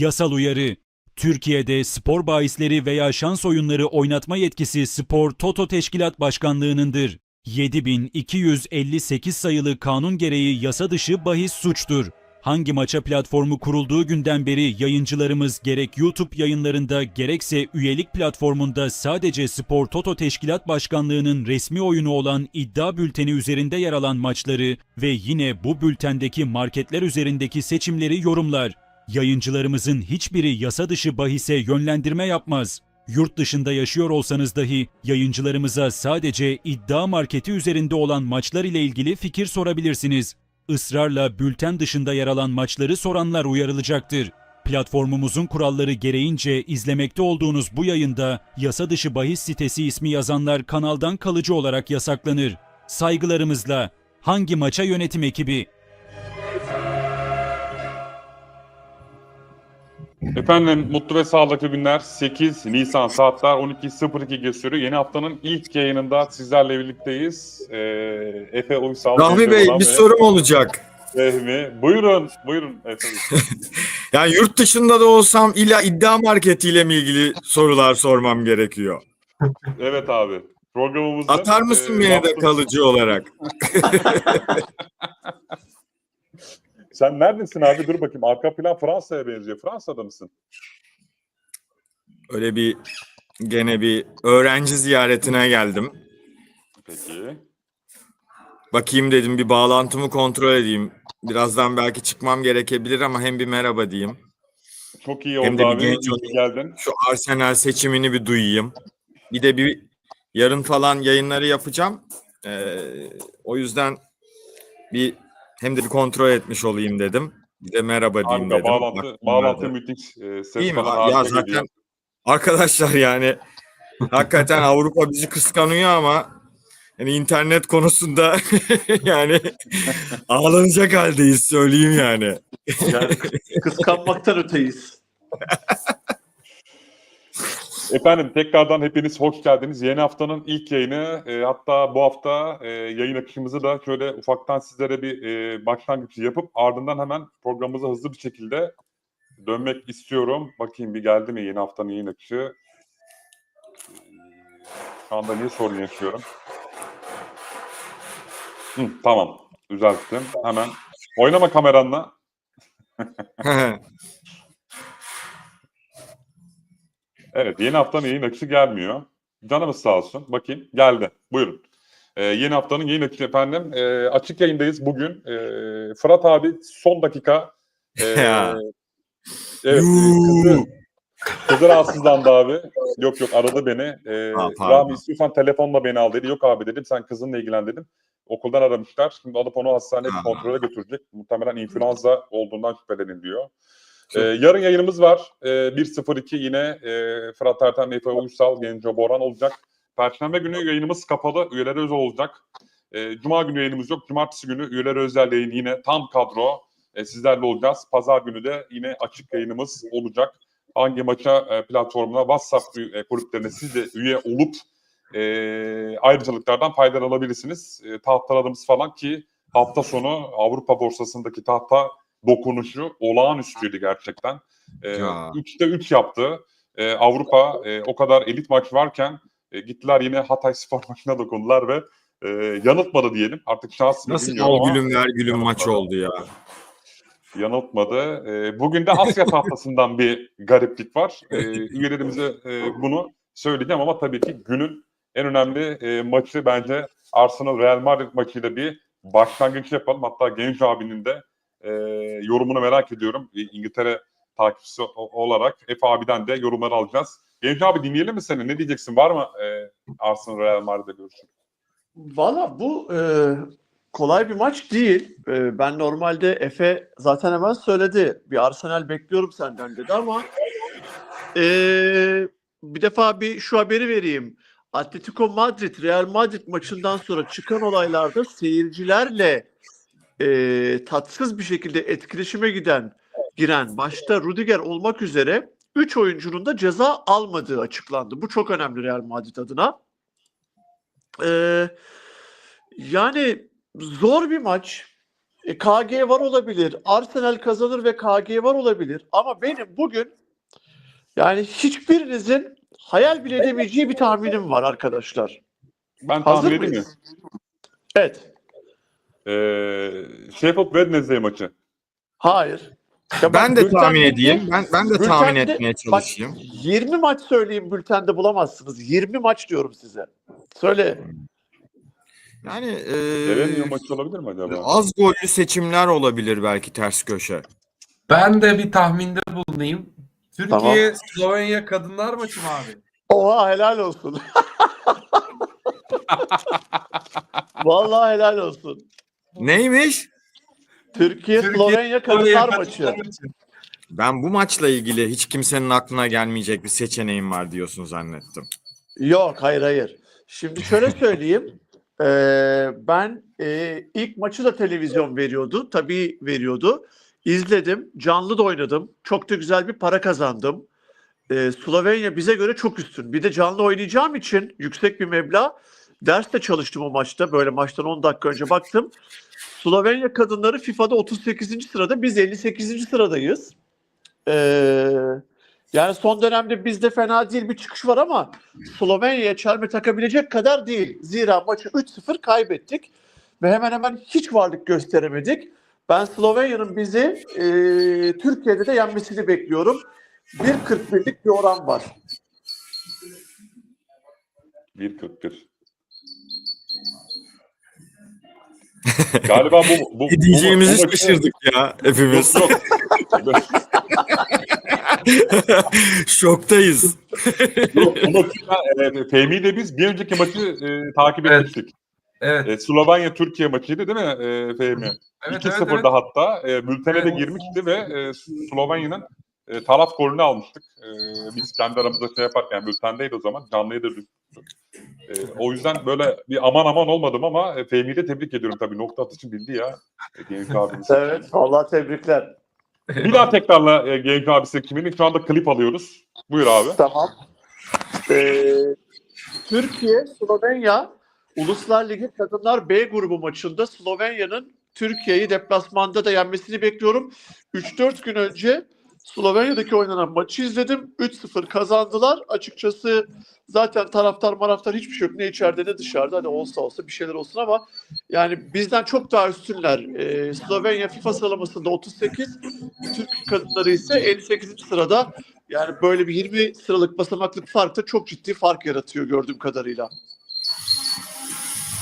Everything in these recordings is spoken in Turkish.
Yasal uyarı. Türkiye'de spor bahisleri veya şans oyunları oynatma yetkisi Spor Toto Teşkilat Başkanlığı'nındır. 7258 sayılı kanun gereği yasa dışı bahis suçtur. Hangi maça platformu kurulduğu günden beri yayıncılarımız gerek YouTube yayınlarında gerekse üyelik platformunda sadece Spor Toto Teşkilat Başkanlığı'nın resmi oyunu olan iddia bülteni üzerinde yer alan maçları ve yine bu bültendeki marketler üzerindeki seçimleri yorumlar. Yayıncılarımızın hiçbiri yasa dışı bahise yönlendirme yapmaz. Yurt dışında yaşıyor olsanız dahi yayıncılarımıza sadece iddia marketi üzerinde olan maçlar ile ilgili fikir sorabilirsiniz. Israrla bülten dışında yer alan maçları soranlar uyarılacaktır. Platformumuzun kuralları gereğince izlemekte olduğunuz bu yayında yasa dışı bahis sitesi ismi yazanlar kanaldan kalıcı olarak yasaklanır. Saygılarımızla hangi maça yönetim ekibi Efendim mutlu ve sağlıklı günler. 8 Nisan saatler 12.02 gösteriyor. Yeni haftanın ilk yayınında sizlerle birlikteyiz. Ee, Efe Uysal. Rahmi Bey bir ve sorum olacak. Fehmi. Buyurun, buyurun efendim. Yani yurt dışında da olsam illa iddia marketiyle mi ilgili sorular sormam gerekiyor? evet abi. Programımızda... Atar mısın beni de kalıcı olarak? Sen neredesin abi? Dur bakayım. Arka plan Fransa'ya benziyor. Fransa'da mısın? Öyle bir gene bir öğrenci ziyaretine geldim. Peki. Bakayım dedim bir bağlantımı kontrol edeyim. Birazdan belki çıkmam gerekebilir ama hem bir merhaba diyeyim. Çok iyi Hem oldu de bir abi. genç İyi ki geldin. Şu Arsenal seçimini bir duyayım. Bir de bir yarın falan yayınları yapacağım. Ee, o yüzden bir hem de bir kontrol etmiş olayım dedim. Bir de merhaba diyeyim Harika. dedim. Bağlantı, Baktım bağlantı müthiş. Ee, ses Değil mi? falan Ya harika zaten geliyor. arkadaşlar yani hakikaten Avrupa bizi kıskanıyor ama yani internet konusunda yani ağlanacak haldeyiz söyleyeyim yani. Yani kıskanmaktan öteyiz. Efendim tekrardan hepiniz hoş geldiniz. Yeni haftanın ilk yayını e, hatta bu hafta e, yayın akışımızı da şöyle ufaktan sizlere bir e, başlangıç yapıp ardından hemen programımıza hızlı bir şekilde dönmek istiyorum. Bakayım bir geldi mi yeni haftanın yayın akışı. Şu anda niye sorun yaşıyorum? Hı, tamam düzelttim hemen. Oynama kameranla. Evet yeni haftanın yayın akışı gelmiyor. Canımız sağ olsun. Bakayım geldi. Buyurun. Ee, yeni haftanın yayın akışı efendim. Ee, açık yayındayız bugün. Ee, Fırat abi son dakika. ee, evet, kızı, kızı rahatsızlandı abi. Yok yok aradı beni. Ee, Ha, pardon. Rami istiyorsan telefonla beni al dedi. Yok abi dedim sen kızınla ilgilen dedim. Okuldan aramışlar. Şimdi alıp onu hastaneye Ha. kontrole götürecek. Muhtemelen influenza olduğundan şüpheleniliyor. Ee, yarın yayınımız var. Ee, 1.02 yine e, Fırat Erten, Efe Uysal, Genco Boran olacak. Perşembe günü yayınımız kapalı, üyelere özel olacak. Ee, Cuma günü yayınımız yok. Cumartesi günü üyelere özel yayın yine tam kadro e, sizlerle olacağız. Pazar günü de yine açık yayınımız olacak. Hangi maça e, platformuna, WhatsApp e, kulüplerine siz de üye olup e, ayrıcalıklardan faydalanabilirsiniz. E, tahtlarımız falan ki hafta sonu Avrupa borsasındaki tahta dokunuşu olağanüstüydü gerçekten. E, Ya. üçte 3 yaptı. E, Avrupa e, o kadar elit maç varken e, gittiler yine Hatay Spor maçına dokundular ve e, yanıltmadı diyelim. Artık şans mı Nasıl bilmiyorum ama gülüm ver gülüm maçı oldu ya. yanıltmadı. E, bugün de Asya tahtasından bir gariplik var. E, üyelerimize e, bunu söyleyeceğim ama tabii ki günün en önemli e, maçı bence Arsenal Real Madrid maçıyla bir başlangıç yapalım. Hatta Genç abinin de e, yorumunu merak ediyorum. E, İngiltere takipçisi olarak Efe abiden de yorumları alacağız. Genç abi dinleyelim mi seni? Ne diyeceksin? Var mı e, Arsenal Real Madrid'e görüşün? Valla bu e, kolay bir maç değil. E, ben normalde Efe zaten hemen söyledi. Bir Arsenal bekliyorum senden dedi ama e, bir defa bir şu haberi vereyim. Atletico Madrid, Real Madrid maçından sonra çıkan olaylarda seyircilerle e, tatsız bir şekilde etkileşime giden giren başta Rudiger olmak üzere 3 oyuncunun da ceza almadığı açıklandı. Bu çok önemli Real Madrid adına. Ee, yani zor bir maç. e, KG var olabilir. Arsenal kazanır ve KG var olabilir. Ama benim bugün yani hiçbirinizin hayal bile edemeyeceği bir tahminim var arkadaşlar. Ben Hazır tahmin edeyim mi? Evet. Ee, Sheffield Wednesday maçı. Hayır. Ya Ben bak, de bültendeki- tahmin edeyim. Ben ben de tahmin bültende- etmeye bak, çalışayım. 20 maç söyleyeyim bültende bulamazsınız. 20 maç diyorum size. Söyle. Yani Erenio e, maçı olabilir mi acaba? az gollü seçimler olabilir belki ters köşe. Ben de bir tahminde bulunayım. Türkiye Slovenya kadınlar maçı mı abi? Oha helal olsun. Vallahi helal olsun. Neymiş? Türkiye, Slovenya kadınlar maçı. Ben bu maçla ilgili hiç kimsenin aklına gelmeyecek bir seçeneğim var diyorsun zannettim. Yok hayır hayır. Şimdi şöyle söyleyeyim. Ee, ben e, ilk maçı da televizyon veriyordu. Tabii veriyordu. İzledim. Canlı da oynadım. Çok da güzel bir para kazandım. Ee, Slovenya bize göre çok üstün. Bir de canlı oynayacağım için yüksek bir meblağ. Ders de çalıştım o maçta. Böyle maçtan 10 dakika önce baktım. Slovenya kadınları FIFA'da 38. sırada. Biz 58. sıradayız. Ee, yani son dönemde bizde fena değil bir çıkış var ama Slovenya'ya çelme takabilecek kadar değil. Zira maçı 3-0 kaybettik ve hemen hemen hiç varlık gösteremedik. Ben Slovenya'nın bizi e, Türkiye'de de yenmesini bekliyorum. 1.41'lik bir oran var. 1.41. Galiba bu, bu, Ne diyeceğimizi bu şaşırdık ya hepimiz. Yok yok. Şoktayız. yok bu maçı e, de biz bir önceki maçı e, takip Evet. etmiştik. Evet. E, Slovenya Türkiye maçıydı değil mi e, Fehmi? Evet, evet, 2-0'da evet. hatta e, bültene de Evet. girmişti ve e, Slovenya'nın e, taraf golünü almıştık. E, biz kendi aramızda şey yaparken bültendeydi o zaman. Canlıyı da. E, o yüzden böyle bir aman aman olmadım ama e, Fehmi'yi de tebrik ediyorum tabii. Nokta atışı bildi ya. E, Genç abimiz. Evet, vallahi tebrikler. Bir daha tekrarla e, Genç abisi kimini? Şu anda klip alıyoruz. Buyur abi. Tamam. Ee, Türkiye, Slovenya Uluslar Ligi Kadınlar B grubu maçında Slovenya'nın Türkiye'yi deplasmanda da yenmesini bekliyorum. 3-4 gün önce Slovenya'daki oynanan maçı izledim. 3-0 kazandılar. Açıkçası zaten taraftar maraftar hiçbir şey yok. Ne içeride ne dışarıda. Hani olsa olsa bir şeyler olsun ama yani bizden çok daha üstünler. Ee, Slovenya FIFA sıralamasında 38, Türk kadınları ise 58. sırada. Yani böyle bir 20 sıralık basamaklık fark da çok ciddi fark yaratıyor gördüğüm kadarıyla.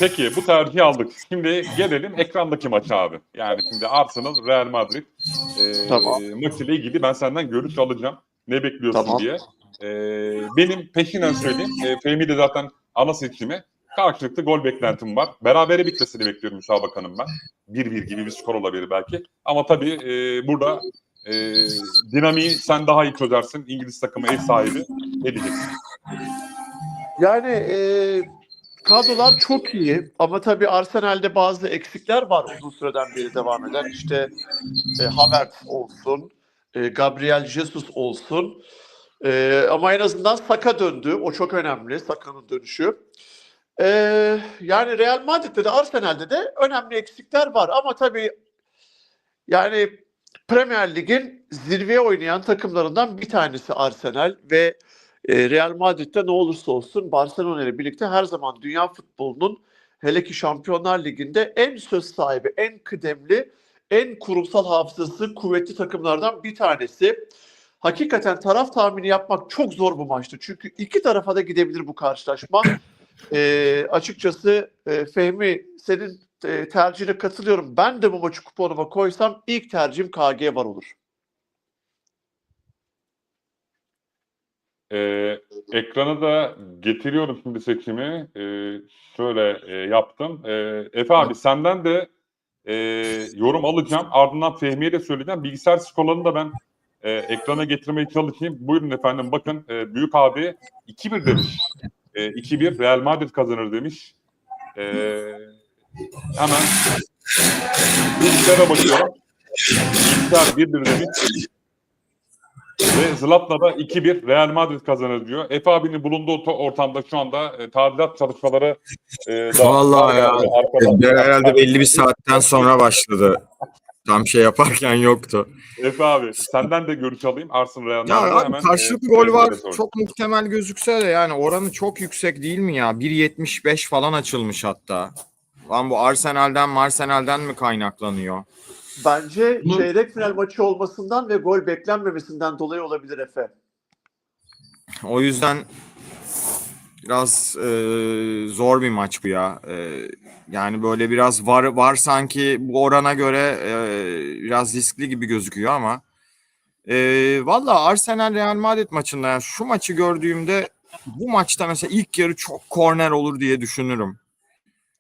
Peki bu tercihi aldık. Şimdi gelelim ekrandaki maça abi. Yani şimdi Arsenal, Real Madrid e, Tamam. maçıyla ilgili ben senden görüş alacağım. Ne bekliyorsun Tamam. diye. E, benim peşinden söyleyeyim. E, Fehmi de zaten ana seçimi. Karşılıklı gol beklentim var. Berabere bitmesini bekliyorum müsabakanın ben. 1-1 gibi bir skor olabilir belki. Ama tabii e, burada e, dinamiği sen daha iyi çözersin. İngiliz takımı ev sahibi. Ne diyeceksin? Yani e, kadrolar çok iyi ama tabii Arsenal'de bazı eksikler var uzun süreden beri devam eden. İşte e, Havertz olsun, e, Gabriel Jesus olsun. E, ama en azından Saka döndü. O çok önemli. Saka'nın dönüşü. E, yani Real Madrid'de de Arsenal'de de önemli eksikler var ama tabii yani Premier Lig'in zirveye oynayan takımlarından bir tanesi Arsenal ve e, Real Madrid'de ne olursa olsun Barcelona ile birlikte her zaman dünya futbolunun hele ki Şampiyonlar Ligi'nde en söz sahibi, en kıdemli, en kurumsal hafızası kuvvetli takımlardan bir tanesi. Hakikaten taraf tahmini yapmak çok zor bu maçtı. Çünkü iki tarafa da gidebilir bu karşılaşma. E, açıkçası e, Fehmi senin e, tercihine katılıyorum. Ben de bu maçı kuponuma koysam ilk tercihim KG var olur. Ee, ekrana da getiriyorum şimdi seçimi. Ee, şöyle e, yaptım. Ee, Efe abi senden de e, yorum alacağım. Ardından Fehmi'ye de söyleyeceğim. Bilgisayar skorlarını da ben e, ekrana getirmeye çalışayım. Buyurun efendim bakın e, Büyük abi 2-1 demiş. E, 2-1 Real Madrid kazanır demiş. E, hemen bilgisayara bakıyorum. Bilgisayar 1-1 demiş. Ve Zlatan'a 2-1 Real Madrid kazanır diyor. Efe abinin bulunduğu ortamda şu anda e, tadilat çalışmaları e, da- Vallahi ya. Arkada- Herhalde belli bir saatten sonra başladı. Tam şey yaparken yoktu. Efe abi senden de görüş alayım. Arsenal Real Ya abi hemen, karşılıklı e, gol var. Çok muhtemel gözükse de yani oranı çok yüksek değil mi ya? 1.75 falan açılmış hatta. Lan bu Arsenal'den Arsenal'den mi kaynaklanıyor? Bence Bu- çeyrek final maçı olmasından ve gol beklenmemesinden dolayı olabilir Efe. O yüzden biraz e, zor bir maç bu ya. E, yani böyle biraz var var sanki bu orana göre e, biraz riskli gibi gözüküyor ama e, valla Arsenal Real Madrid maçında yani şu maçı gördüğümde bu maçta mesela ilk yarı çok korner olur diye düşünürüm.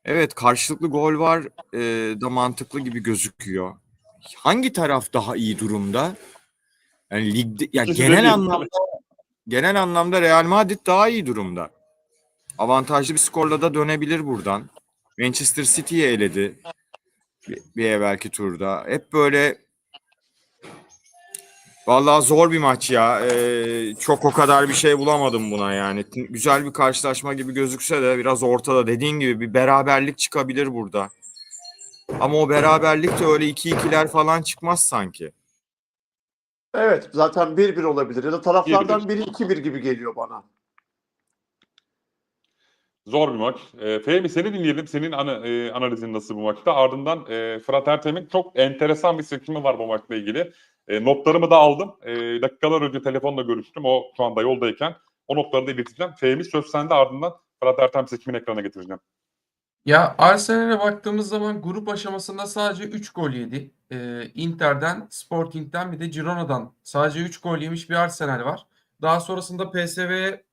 Evet karşılıklı gol var e, da mantıklı gibi gözüküyor. Hangi taraf daha iyi durumda? Yani ligde ya de genel anlamda genel anlamda Real Madrid daha iyi durumda. Avantajlı bir skorla da dönebilir buradan. Manchester City'yi eledi bir, bir evvelki turda. Hep böyle Vallahi zor bir maç ya. Ee, çok o kadar bir şey bulamadım buna yani. Güzel bir karşılaşma gibi gözükse de biraz ortada. Dediğin gibi bir beraberlik çıkabilir burada. Ama o beraberlik de öyle 2-2'ler falan çıkmaz sanki. Evet zaten 1-1 olabilir ya da taraflardan 1-1. biri 2-1 gibi geliyor bana. Zor bir maç. E, Fehmi seni dinleyelim. Senin ana, e, analizin nasıl bu maçta? Ardından e, Fırat Ertem'in çok enteresan bir seçimi var bu maçla ilgili. E, notlarımı da aldım. E, dakikalar önce telefonla görüştüm. O şu anda yoldayken. O notları da ileteceğim. Fehmi söz sende ardından Fırat Ertem seçimini ekrana getireceğim. Ya Arsenal'e baktığımız zaman grup aşamasında sadece 3 gol yedi. Ee, Inter'den, Sporting'den bir de Girona'dan sadece 3 gol yemiş bir Arsenal var. Daha sonrasında PSV'ye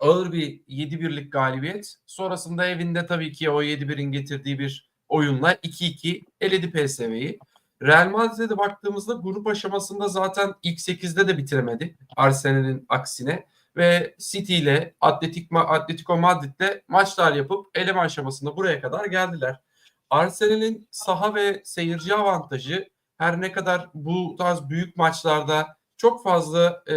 ağır bir 7-1'lik galibiyet. Sonrasında evinde tabii ki o 7-1'in getirdiği bir oyunla 2-2 eledi PSV'yi. Real Madrid'e de baktığımızda grup aşamasında zaten ilk 8'de de bitiremedi. Arsenal'in aksine ve City ile Atletik Atletico Madrid'le maçlar yapıp eleme aşamasında buraya kadar geldiler. Arsenal'in saha ve seyirci avantajı her ne kadar bu tarz büyük maçlarda çok fazla e,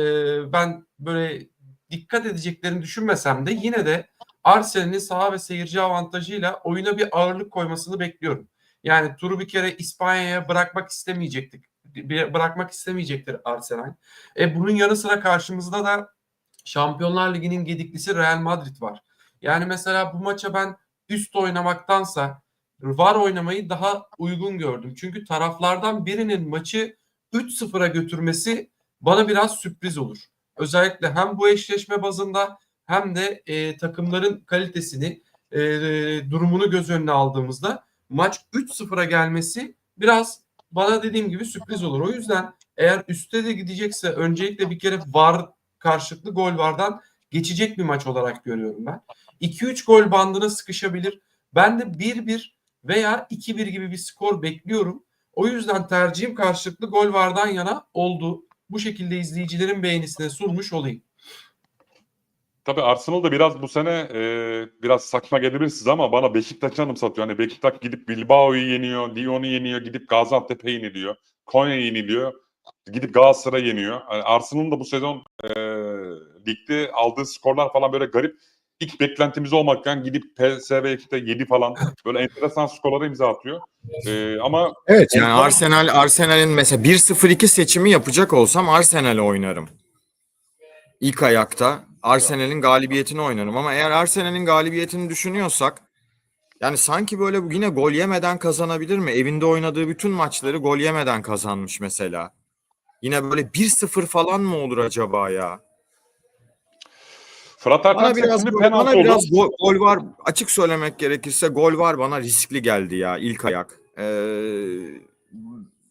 ben böyle dikkat edeceklerini düşünmesem de yine de Arsenal'in saha ve seyirci avantajıyla oyuna bir ağırlık koymasını bekliyorum. Yani turu bir kere İspanya'ya bırakmak istemeyecektik. Bırakmak istemeyecektir Arsenal. E bunun yanı sıra karşımızda da Şampiyonlar Ligi'nin gediklisi Real Madrid var. Yani mesela bu maça ben üst oynamaktansa var oynamayı daha uygun gördüm. Çünkü taraflardan birinin maçı 3-0'a götürmesi bana biraz sürpriz olur. Özellikle hem bu eşleşme bazında hem de e, takımların kalitesini, e, durumunu göz önüne aldığımızda maç 3-0'a gelmesi biraz bana dediğim gibi sürpriz olur. O yüzden eğer üste de gidecekse öncelikle bir kere var karşılıklı gol vardan geçecek bir maç olarak görüyorum ben. 2-3 gol bandına sıkışabilir. Ben de 1-1 veya 2-1 gibi bir skor bekliyorum. O yüzden tercihim karşılıklı gol vardan yana oldu. Bu şekilde izleyicilerin beğenisine sunmuş olayım. Tabii Arsenal da biraz bu sene e, biraz saçma gelebilir size ama bana Beşiktaş'ı anımsatıyor. Hani Beşiktaş gidip Bilbao'yu yeniyor, Lyon'u yeniyor, gidip Gaziantep'e yeniliyor, Konya'yı yeniliyor, gidip Galatasaray'ı yeniyor. Yani Arsenal'ın da bu sezon e, ligde aldığı skorlar falan böyle garip. Hiç beklentimiz olmakken gidip PSV işte 7 falan böyle enteresan skorlara imza atıyor. E, ama Evet yani Ondan- Arsenal Arsenal'in mesela 1-0-2 seçimi yapacak olsam Arsenal'e oynarım. İlk ayakta Arsenal'in galibiyetini oynarım ama eğer Arsenal'in galibiyetini düşünüyorsak yani sanki böyle yine gol yemeden kazanabilir mi? Evinde oynadığı bütün maçları gol yemeden kazanmış mesela. Yine böyle 1-0 falan mı olur acaba ya? Fırat Ertem Bana biraz gol, bana biraz gol, gol var. Açık söylemek gerekirse gol var bana riskli geldi ya ilk ayak. Ee,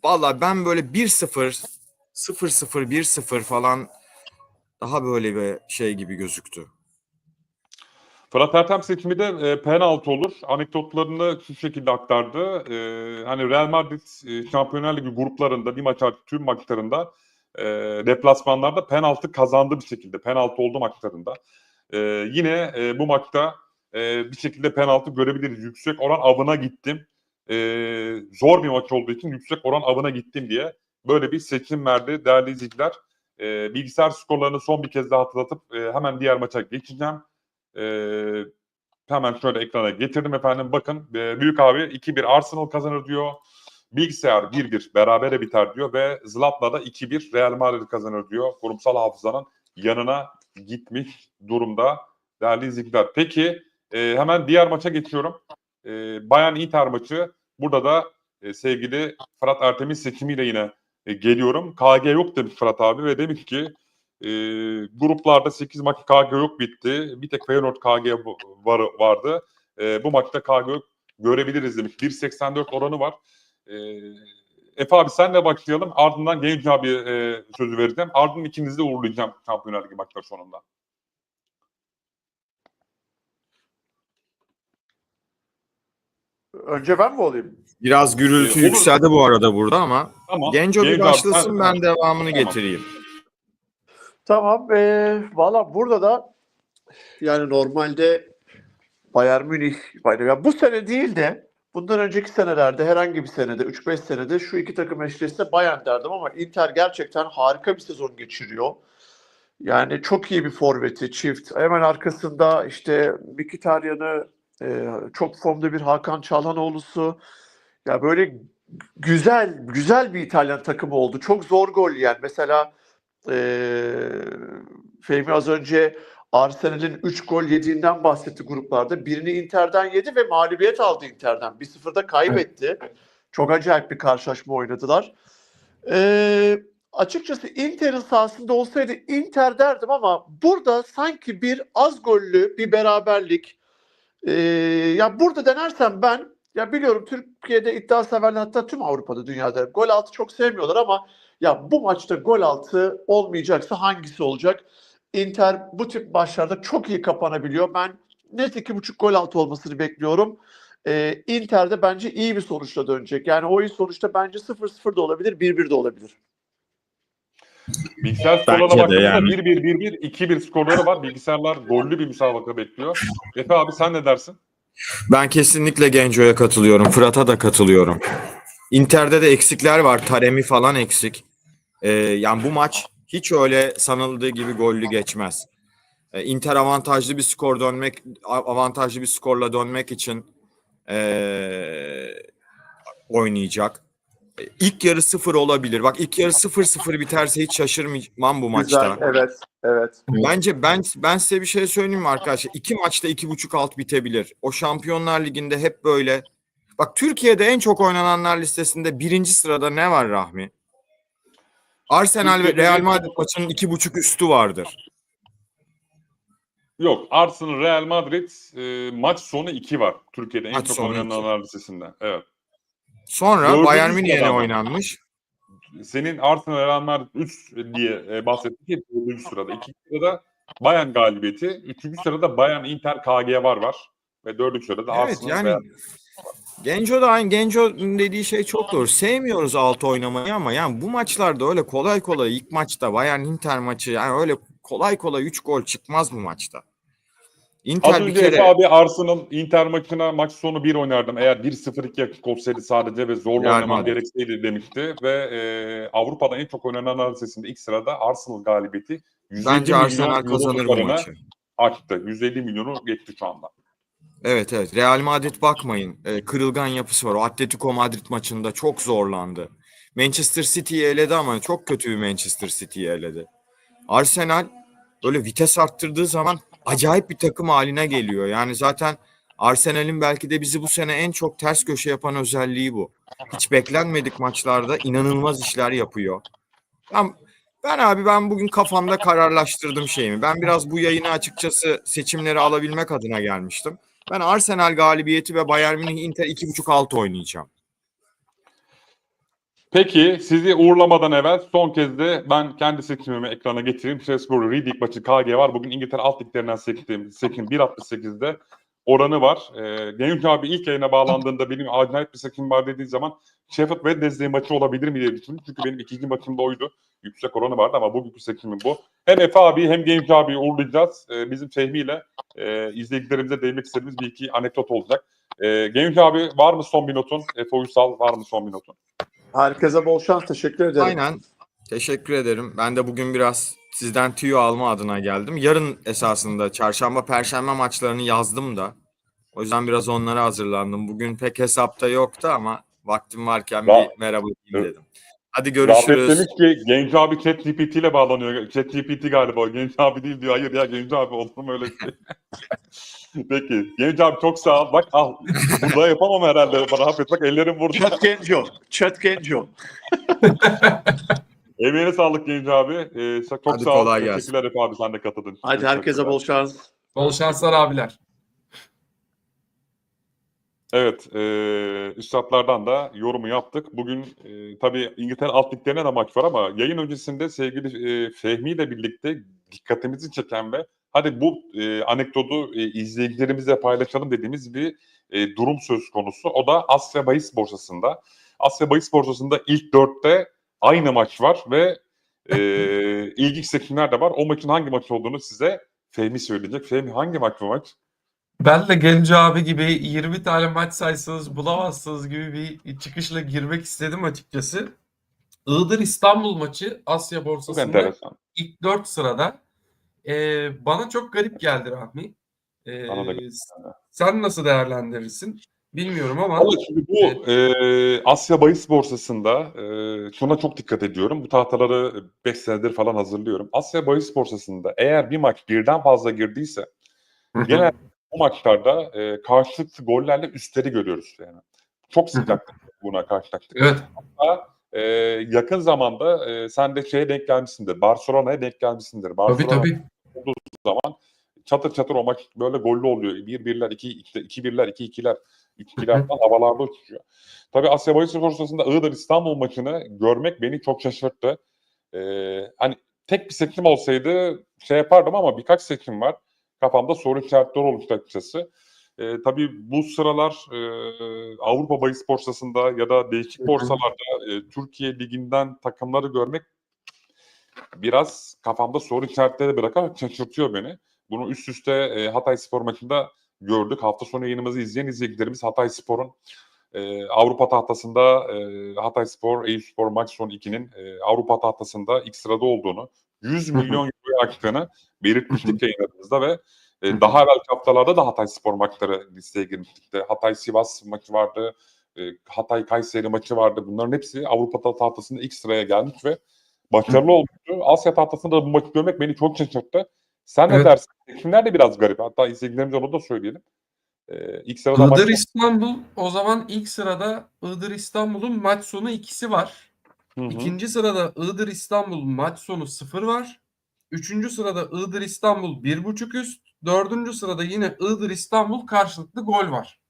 Valla ben böyle 1-0 0-0 1-0 falan daha böyle bir şey gibi gözüktü. Fırat Ertem seçimi de e, penaltı olur. Anekdotlarını şu şekilde aktardı. E, hani Real Madrid e, Şampiyonlar Ligi gruplarında bir maç hariç tüm maçlarında e, deplasmanlarda penaltı kazandı bir şekilde. Penaltı oldu maçlarında. E, yine e, bu maçta e, bir şekilde penaltı görebiliriz. Yüksek oran avına gittim. E, zor bir maç olduğu için yüksek oran avına gittim diye böyle bir seçim verdi değerli izleyiciler. E, bilgisayar skorlarını son bir kez daha hatırlatıp e, hemen diğer maça geçeceğim. E, hemen şöyle ekrana getirdim efendim. Bakın e, Büyük abi 2-1 Arsenal kazanır diyor. Bilgisayar 1-1 berabere biter diyor ve Zlat'la da 2-1 Real Madrid kazanır diyor. Kurumsal hafızanın yanına gitmiş durumda değerli izleyiciler. Peki e, hemen diğer maça geçiyorum. E, Bayern Inter maçı. Burada da e, sevgili Fırat Ertem'in seçimiyle yine e, geliyorum. KG yok demiş Fırat abi ve demiş ki e, gruplarda 8 maç KG yok bitti. Bir tek Feyenoord KG var, vardı. E, bu maçta KG yok görebiliriz demiş. 1.84 oranı var. E, Efe abi senle başlayalım. Ardından Genç abi e, sözü vereceğim. Ardından ikinizi de uğurlayacağım Şampiyonlar Ligi maçları sonunda. Önce ben mi olayım? Biraz gürültü Olur. yükseldi bu arada burada ama Tamam. Genco bir abi, başlasın sen- ben devamını Tamam. getireyim. Tamam. E, Valla burada da yani normalde Bayern Münih, ya bu sene değil de bundan önceki senelerde herhangi bir senede 3-5 senede şu iki takım eşleşse Bayern derdim ama Inter gerçekten harika bir sezon geçiriyor. Yani çok iyi bir forveti çift. Hemen arkasında işte Mkhitaryan'ı e, çok formda bir Hakan Çalhanoğlu'su. Ya böyle güzel güzel bir İtalyan takımı oldu. Çok zor gol yiyen. Mesela e, Fehmi az önce Arsenal'in 3 gol yediğinden bahsetti gruplarda. Birini Inter'den yedi ve mağlubiyet aldı Inter'den. 1-0'da kaybetti. Çok acayip bir karşılaşma oynadılar. Ee, açıkçası Inter'in sahasında olsaydı Inter derdim ama burada sanki bir az gollü bir beraberlik. Ee, ya burada denersem ben ya biliyorum Türkiye'de iddia severler hatta tüm Avrupa'da dünyada gol altı çok sevmiyorlar ama ya bu maçta gol altı olmayacaksa hangisi olacak? Inter bu tip maçlarda çok iyi kapanabiliyor. Ben net iki buçuk gol altı olmasını bekliyorum. Ee, Inter'de bence iyi bir sonuçla dönecek. Yani oyun sonuçta bence 0-0 da olabilir, 1-1 de olabilir. Bilgisayar skorlarına baktığımızda yani. 1-1, 1-1, 2-1 skorları var. Bilgisayarlar gollü bir müsabaka bekliyor. Efe abi sen ne dersin? Ben kesinlikle Genco'ya katılıyorum. Fırat'a da katılıyorum. Inter'de de eksikler var. Taremi falan eksik. Ee, yani bu maç hiç öyle sanıldığı gibi gollü geçmez. Ee, Inter avantajlı bir skor dönmek avantajlı bir skorla dönmek için ee, oynayacak. Ee, İlk yarı sıfır olabilir. Bak ilk yarı sıfır sıfır biterse hiç şaşırmam bu maçta. Güzel, evet, evet. Bence ben ben size bir şey söyleyeyim mi arkadaşlar? İki maçta iki buçuk alt bitebilir. O Şampiyonlar Ligi'nde hep böyle. Bak Türkiye'de en çok oynananlar listesinde birinci sırada ne var Rahmi? Arsenal ve Real Madrid maçının iki buçuk üstü vardır. Yok Arsenal Real Madrid e, maç sonu 2 var. Türkiye'de en Maç çok oynananlar listesinde. Evet. Sonra Dördüncü Bayern Münih'e oynanmış? Senin Arsenal Real Madrid 3 diye e, bahsettik. Hep 4. sırada. 2. sırada Bayern galibiyeti. 3. sırada Bayern Inter KG var var. Ve 4. sırada Evet Arsenal yani Real Genco da aynı Genco dediği şey çok doğru. Sevmiyoruz altı oynamayı ama yani bu maçlarda öyle kolay kolay ilk maçta Bayern Inter maçı yani öyle kolay kolay 3 gol çıkmaz bu maçta. Az Inter bir önce kere abi Arsenal Inter maçına maç sonu 1 oynardım. Eğer 1-0-2 yakık olsaydı sadece ve zorla Real oynamam gerekseydi demişti. Ve e, Avrupa'da en çok oynanan listesinde ilk sırada Arsenal galibiyeti 150 bence Arsenal kazanır bu maçı. Açtı. 150 milyonu geçti şu anda. Evet evet. Real Madrid bakmayın. e, kırılgan yapısı var. O Atletico Madrid maçında çok zorlandı. Manchester City'yi eledi ama çok kötü bir Manchester City'yi eledi. Arsenal böyle vites arttırdığı zaman acayip bir takım haline geliyor. Yani zaten Arsenal'in belki de bizi bu sene en çok ters köşe yapan özelliği bu. Hiç beklenmedik maçlarda inanılmaz işler yapıyor. Ben, ben abi ben bugün kafamda kararlaştırdım şeyimi. Ben biraz bu yayını açıkçası seçimleri alabilmek adına gelmiştim. Ben Arsenal galibiyeti ve Bayern Münih Inter 2.5 alt oynayacağım. Peki sizi uğurlamadan evvel son kez de ben kendi seçimimi ekrana getireyim. Shrewsbury Reading maçı KG var. Bugün İngiltere alt liglerinden seçtiğim seçim 1.68'de oranı var. Ee, Genç abi ilk yayına bağlandığında benim acayip bir seçim var dediği zaman Sheffield Wednesday maçı olabilir mi diye düşündüm. Çünkü benim ikinci maçım da oydu. Yüksek oranı vardı ama bugünkü seçimim bu. Hem Efe abi hem Genç abi uğurlayacağız. Ee, bizim Fehmi'yle e, izleyicilerimize değinmek istediğimiz bir iki anekdot olacak. Ee, Genç abi var mı son bir notun? Efe Uysal var mı son bir notun? Herkese bol şans, teşekkür ederim. Aynen. Teşekkür ederim. Ben de bugün biraz sizden tüyo alma adına geldim. Yarın esasında çarşamba, perşembe maçlarını yazdım da. O yüzden biraz onlara hazırlandım. Bugün pek hesapta yoktu ama vaktim varken Ra- bir merhaba diyeyim dedim. Hadi Rafet görüşürüz. demiş ki Genç abi ChatGPT ile bağlanıyor. ChatGPT galiba o. Genç abi değil diyor. Hayır ya Genç abi olur mu öyle şey? Peki. Genç abi çok sağ ol. Bak al. Burada yapamam herhalde. Bana Rafet bak ellerim burada. Chat Genco. Chat Genco. Emeğine sağlık Genç abi. Ee, çok Hadi sağ ol. kolay gelsin. Teşekkürler Efe abi sen de katıldın. Hadi herkese bol şans. Bol şanslar abiler. Evet, e, üstadlardan da yorumu yaptık. Bugün e, tabii İngiltere alt liglerine de maç var ama yayın öncesinde sevgili e, Fehmi ile birlikte dikkatimizi çeken ve hadi bu e, anekdotu e, izleyicilerimizle paylaşalım dediğimiz bir e, durum söz konusu. O da Asya Bahis Borsası'nda. Asya Bahis Borsası'nda ilk dörtte aynı maç var ve e, ilginç seçimler de var. O maçın hangi maç olduğunu size Fehmi söyleyecek. Fehmi hangi maç bu maç? Ben de Genco abi gibi 20 tane maç saysanız bulamazsınız gibi bir çıkışla girmek istedim açıkçası. Iğdır İstanbul maçı Asya borsasında ilk 4 sırada. Ee, bana çok garip geldi Rahmi. Ee, sen nasıl değerlendirirsin? Bilmiyorum ama Vallahi şimdi bu e, Asya Bahis Borsası'nda e, şuna çok dikkat ediyorum. Bu tahtaları 5 senedir falan hazırlıyorum. Asya Bahis Borsası'nda eğer bir maç birden fazla girdiyse genel bu maçlarda e, karşılıklı gollerle üstleri görüyoruz yani. Çok sıcak buna karşılaştık. evet. E, yakın zamanda e, sen de şeye denk gelmişsindir. Barcelona'ya denk gelmişsindir. Tabii Barcelona tabii. zaman çatır çatır o maç böyle gollü oluyor. 1-1'ler, 2-1'ler, 2-2'ler, 3-2'ler falan havalarda uçuşuyor. Tabii Asya Bahis Borsası'nda Iğdır İstanbul maçını görmek beni çok şaşırttı. Ee, hani tek bir seçim olsaydı şey yapardım ama birkaç seçim var. Kafamda soru işaretleri oluştu açıkçası. Ee, tabii bu sıralar e, Avrupa Bahis Borsası'nda ya da değişik borsalarda e, Türkiye Ligi'nden takımları görmek biraz kafamda soru işaretleri bırakan şaşırtıyor beni. Bunu üst üste e, Hatay Spor maçında gördük. Hafta sonu yayınımızı izleyen izleyicilerimiz Hatay Spor'un e, Avrupa tahtasında e, Hatay Spor, Eyüp Spor maç sonu 2'nin e, Avrupa tahtasında ilk sırada olduğunu, 100 Hı hı. milyon aktığını belirtmiştik yayınlarımızda ve e, daha evvelki haftalarda da Hatay Spor maçları listeye girmiştik. de. Hatay Sivas maçı vardı, e, Hatay Kayseri maçı vardı. Bunların hepsi Avrupa tahtasında ilk sıraya gelmiş ve başarılı olmuştu. Asya tahtasında da bu maçı görmek beni çok şaşırttı. Sen ne Evet. dersin? Seçimler de biraz garip. Hatta izleyicilerimize onu da söyleyelim. Ee, ilk sırada maç... Iğdır İstanbul o zaman ilk sırada Iğdır İstanbul'un maç sonu ikisi var. Hı hı. İkinci sırada Iğdır İstanbul maç sonu 0 var. Üçüncü sırada Iğdır İstanbul 1.5 üst. Dördüncü sırada yine Iğdır İstanbul karşılıklı gol var.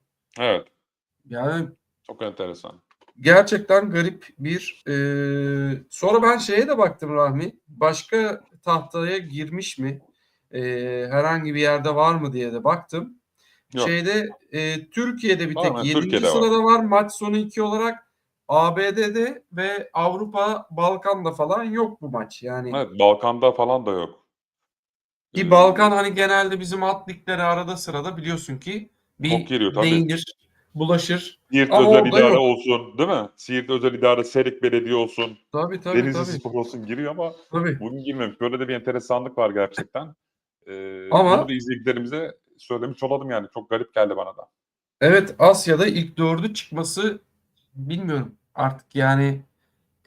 Evet. Yani Çok enteresan. gerçekten garip bir eee, sonra ben şeye de baktım Rahmi. Başka tahtaya girmiş mi? Eee, herhangi bir yerde var mı diye de baktım. Yok. Şeyde eee, Türkiye'de bir Var tek mı? 7. Türkiye'de var. sırada var. Maç sonu 2 olarak ABD'de ve Avrupa Balkan'da falan yok bu maç. Yani Evet, Balkan'da falan da yok. ki Ee, Balkan hani genelde bizim alt ligleri arada sırada biliyorsun ki bir Çok giriyor tabii. değinir, bulaşır. Siirt Ama Özel orada İdare yok. olsun değil mi? Siirt Özel İdare, Serik Belediye olsun, Tabii tabii Denizli tabii. Spor olsun giriyor ama tabii. bugün girmemiş. Böyle de bir enteresanlık var gerçekten. Ee, Ama- bunu da izleyicilerimize söylemiş olalım yani. Çok garip geldi bana da. Evet Asya'da ilk dördü çıkması bilmiyorum artık yani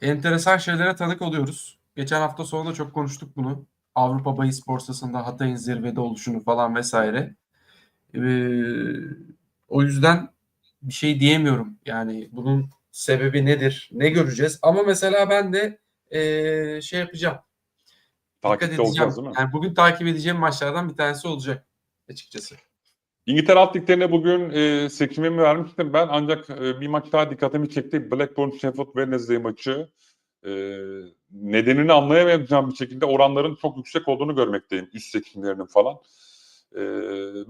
enteresan şeylere tanık oluyoruz. Geçen hafta sonunda çok konuştuk bunu. Avrupa Bahis Borsası'nda Hatay'ın zirvede oluşunu falan vesaire. Ee, o yüzden bir şey diyemiyorum. Yani bunun sebebi nedir? Ne göreceğiz? Ama mesela ben de ee, şey yapacağım. Takipte edeceğim. olacağız değil mi? Yani bugün takip edeceğim maçlardan bir tanesi olacak açıkçası. İngiltere Alt Liglerine bugün e, seçimimi vermiştim ben ancak e, bir maç daha dikkatimi çekti. Blackburn Sheffield Wednesday maçı. E, nedenini anlayamayacağım bir şekilde oranların çok yüksek olduğunu görmekteyim. Üst seçimlerinin falan. E,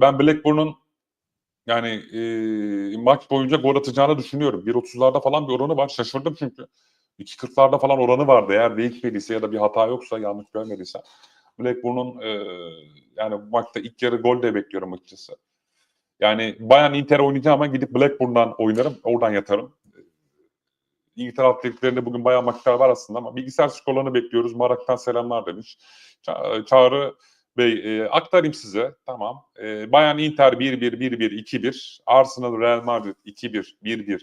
ben Blackburn'un yani e, maç boyunca gol atacağını düşünüyorum. 1.30'larda falan bir oranı var. Şaşırdım çünkü. 2.40'larda falan oranı vardı. Eğer değişmediyse ya da bir hata yoksa yanlış görmediysem. Blackburn'un e, yani bu maçta ilk yarı gol de bekliyorum açıkçası. Yani Bayern Inter oynayacağım ama gidip Blackburn'dan oynarım. Oradan yatarım. İngiltere atletlerinde bugün bayağı maçlar var aslında ama bilgisayar skorlarını bekliyoruz. Marak'tan selamlar demiş. Ça- Çağrı Bey e, aktarayım size. Tamam. E, Bayern Inter 1-1, 1-1, 2-1. Arsenal Real Madrid 2-1, 1-1,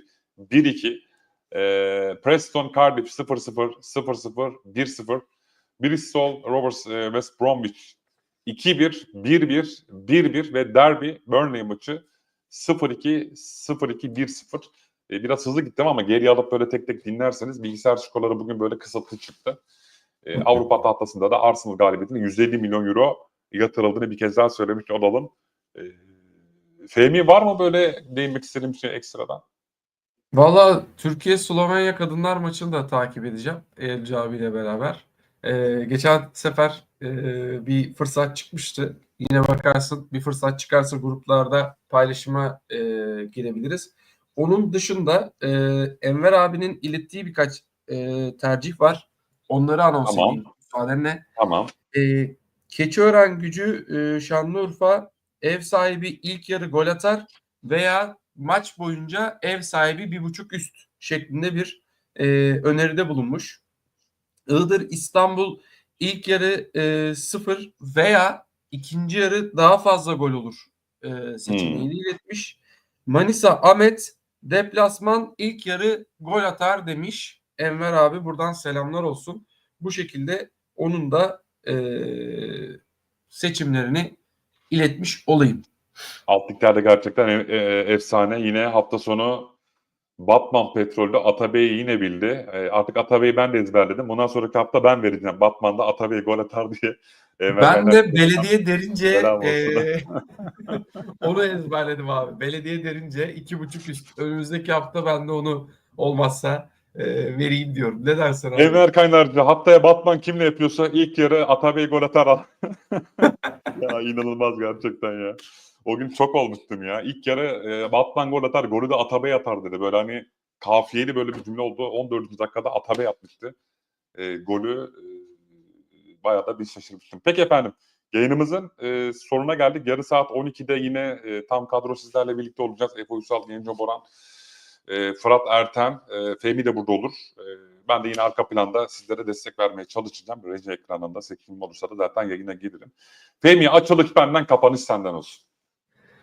1-2. E, Preston Cardiff 0-0, 0-0, 1-0. Bristol Rovers e, West Bromwich 2-1, 1-1, 1-1 ve Derby Burnley maçı 0-2, 0-2, 1-0. E, biraz hızlı gittim ama geri alıp böyle tek tek dinlerseniz bilgisayar skorları bugün böyle kısıtlı çıktı. E, Avrupa tahtasında da Arsenal galibiyetine 150 milyon euro yatırıldığını bir kez daha söylemiş olalım. E, Fehmi var mı böyle değinmek istediğim şey ekstradan? Valla Türkiye-Slovenya kadınlar maçını da takip edeceğim. Elci abiyle beraber. Ee, geçen sefer e, bir fırsat çıkmıştı. Yine bakarsın bir fırsat çıkarsa gruplarda paylaşıma e, girebiliriz. Onun dışında e, Enver abinin ilettiği birkaç e, tercih var. Onları anons Tamam. edeyim müsaadenle. Tamam. E, Keçiören gücü e, Şanlıurfa ev sahibi ilk yarı gol atar veya maç boyunca ev sahibi bir buçuk üst şeklinde bir e, öneride bulunmuş. Iğdır İstanbul ilk yarı e, sıfır veya ikinci yarı daha fazla gol olur e, seçeneğini iletmiş. Manisa Ahmet deplasman ilk yarı gol atar demiş. Enver abi buradan selamlar olsun. Bu şekilde onun da e, seçimlerini iletmiş olayım. Alt liglerde gerçekten e- e- efsane. Yine hafta sonu Batman Petrol'de Atabey'i yine bildi. E, artık Atabey'i ben de ezberledim. Bundan sonraki hafta ben vereceğim. Batman'da Atabey gol atar diye. Enver Ben de belediye derince eee, onu ezberledim abi. Belediye derince iki buçuk üst. Önümüzdeki hafta ben de onu olmazsa eee, vereyim diyorum. Ne dersin abi? Enver Kaynarcı haftaya Batman kimle yapıyorsa ilk yarı Atabey gol atar. al. ya inanılmaz gerçekten ya. O gün çok olmuştum ya. İlk yarı e, Batman gol atar, golü de Atabey atar dedi. Böyle hani kafiyeli böyle bir cümle oldu. 14. dakikada Atabey atmıştı. E, golü e, bayağı da bir şaşırmıştım. Peki efendim. Yayınımızın e, sonuna geldik. Yarı saat 12'de yine e, tam kadro sizlerle birlikte olacağız. Efe Uysal, Genco Boran, e, Fırat Ertem, e, Fehmi de burada olur. E, ben de yine arka planda sizlere destek vermeye çalışacağım. Reji ekranında seçimim olursa da zaten yayına gelirim. Fehmi açılış benden, kapanış senden olsun.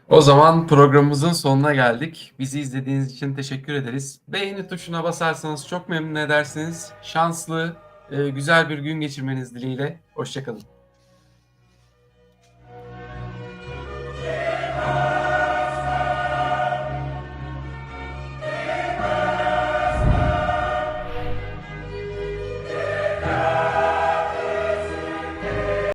O zaman programımızın sonuna geldik. Bizi izlediğiniz için teşekkür ederiz. Beğeni tuşuna basarsanız çok memnun edersiniz. Şanslı, e, güzel bir gün geçirmeniz dileğiyle. Hoşçakalın.